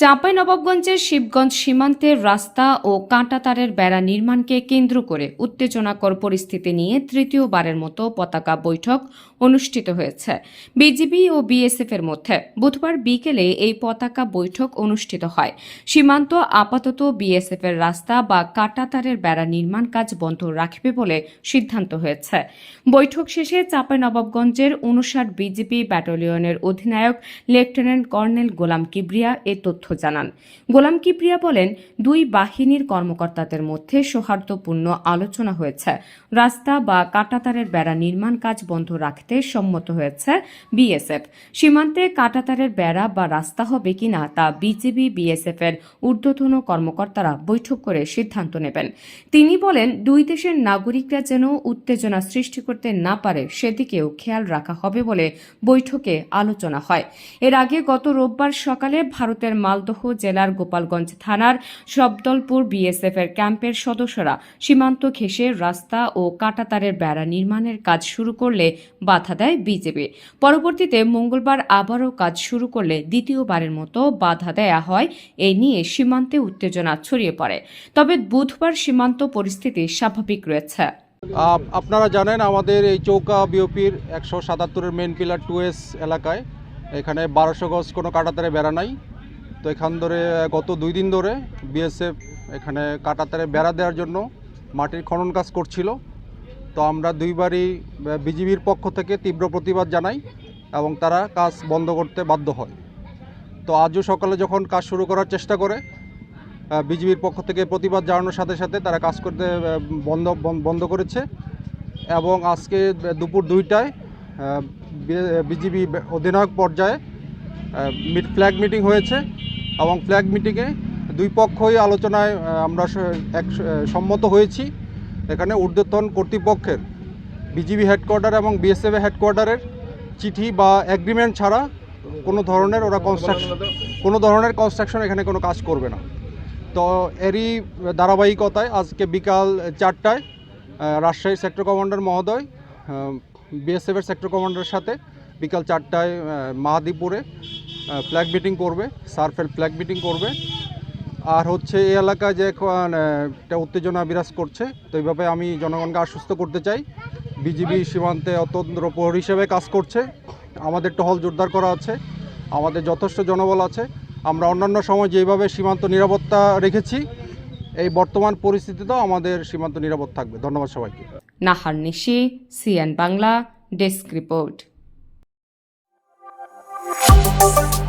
চাঁপাইনবাবগঞ্জের শিবগঞ্জ সীমান্তের রাস্তা ও কাঁটাতারের বেড়া নির্মাণকে কেন্দ্র করে উত্তেজনাকর পরিস্থিতি নিয়ে তৃতীয়বারের মতো পতাকা বৈঠক অনুষ্ঠিত হয়েছে। বিজিবি ও বিএসএফ এর মধ্যে বুধবার বিকেলে এই পতাকা বৈঠক অনুষ্ঠিত হয়। সীমান্ত আপাতত বিএসএফ এর রাস্তা বা কাঁটাতারের বেড়া নির্মাণ কাজ বন্ধ রাখবে বলে সিদ্ধান্ত হয়েছে। বৈঠক শেষে চাঁপাইনবাবগঞ্জের উনষাট বিজিবি ব্যাটালিয়নের অধিনায়ক লেফটেন্যান্ট কর্নেল গোলাম কিবরিয়া এ তথ্য জানান। গোলাম কিবরিয়া বলেন, দুই বাহিনীর কর্মকর্তাদের মধ্যে সৌহার্দ্যপূর্ণ আলোচনা হয়েছে। রাস্তা বা কাঁটাতারের বেড়া নির্মাণ কাজ বন্ধ রাখতে সম্মত হয়েছে বিএসএফ। সীমান্তে কাঁটাতারের বেড়া বা রাস্তা হবে কিনা তা বিজিবি, বিএসএফ এর ঊর্ধ্বতন কর্মকর্তারা বৈঠক করে সিদ্ধান্ত নেবেন। তিনি বলেন, দুই দেশের নাগরিকরা যেন উত্তেজনা সৃষ্টি করতে না পারে, সেদিকেও খেয়াল রাখা হবে বলে বৈঠকে আলোচনা হয়। এর আগে গত রোববার সকালে ভারতের মালদহ জেলার গোপালগঞ্জ থানার শব্দলপুর বিএসএফ এর ক্যাম্পের সদস্যরা সীমান্ত ঘেঁষে রাস্তা ও কাঁটাতারের বেড়া নির্মাণের কাজ শুরু করলে বাধা দেয় বিজেপি। পরবর্তীতে মঙ্গলবার আবারও কাজ শুরু করলে দ্বিতীয়বারের মতো বাধা দেয়া হয়। এই নিয়ে সীমান্তে উত্তেজনা ছড়িয়ে পড়ে। তবে বুধবার সীমান্ত পরিস্থিতি স্বাভাবিক রয়েছে। আপনারা জানেন আমাদের এই চৌকা বিওপির একশো সাতাত্তরের মেন পিলার টু এলাকায় এখানে বারোশো গজ কোনো কাটাতারে বেড়া নাই। তো এখান ধরে, গত দুই দিন ধরে বিএসএফ এখানে কাটাতারে বেড়া দেওয়ার জন্য মাটির খনন কাজ করছিল। তো আমরা দুইবারই বিজিবির পক্ষ থেকে তীব্র প্রতিবাদ জানাই এবং তারা কাজ বন্ধ করতে বাধ্য হয়। তো আজও সকালে যখন কাজ শুরু করার চেষ্টা করে বিজিবির পক্ষ থেকে প্রতিবাদ জানানোর সাথে সাথে তারা কাজ করতে বন্ধ, বন- বন্ধ করেছে এবং আজকে দুপুর দুইটায় বিজিবি অধিনায়ক পর্যায়ে ফ্ল্যাগ মিটিং হয়েছে। এবং ফ্ল্যাগ মিটিংয়ে দুই পক্ষই আলোচনায় আমরা এক সম্মত হয়েছি। এখানে ঊর্ধ্বতন কর্তৃপক্ষের, বিজিবি হেডকোয়ার্টার এবং বিএসএফ হেডকোয়ার্টারের চিঠি বা অ্যাগ্রিমেন্ট ছাড়া কোনো ধরনের ওরা কনস্ট্রাকশন কোনো ধরনের কনস্ট্রাকশন এখানে কোনো কাজ করবে না। তো এরই ধারাবাহিকতায় আজকে বিকাল চারটায় রাজশাহী সেক্টর কমান্ডার মহোদয় বিএসএফের সেক্টর কমান্ডারের সাথে বিকাল চারটায় মাহাদিপুরে ফ্ল্যাগ মিটিং করবে সার্ফেল ফ্ল্যাগ মিটিং করবে। আর হচ্ছে এই এলাকায় যে এখন একটা উত্তেজনা বিরাজ করছে, তো এইভাবে আমি জনগণকে আশ্বস্ত করতে চাই। বিজিবি সীমান্তে অত্যন্ত প্রহরী হিসেবে কাজ করছে। আমাদের টহল জোরদার করা আছে, আমাদের যথেষ্ট জনবল আছে। আমরা অন্যান্য সময় যেভাবে সীমান্ত নিরাপত্তা রেখেছি, এই বর্তমান পরিস্থিতিতেও আমাদের সীমান্ত নিরাপদ থাকবে। ধন্যবাদ সবাইকে। Nahar Nishi CN Bangla desk report Música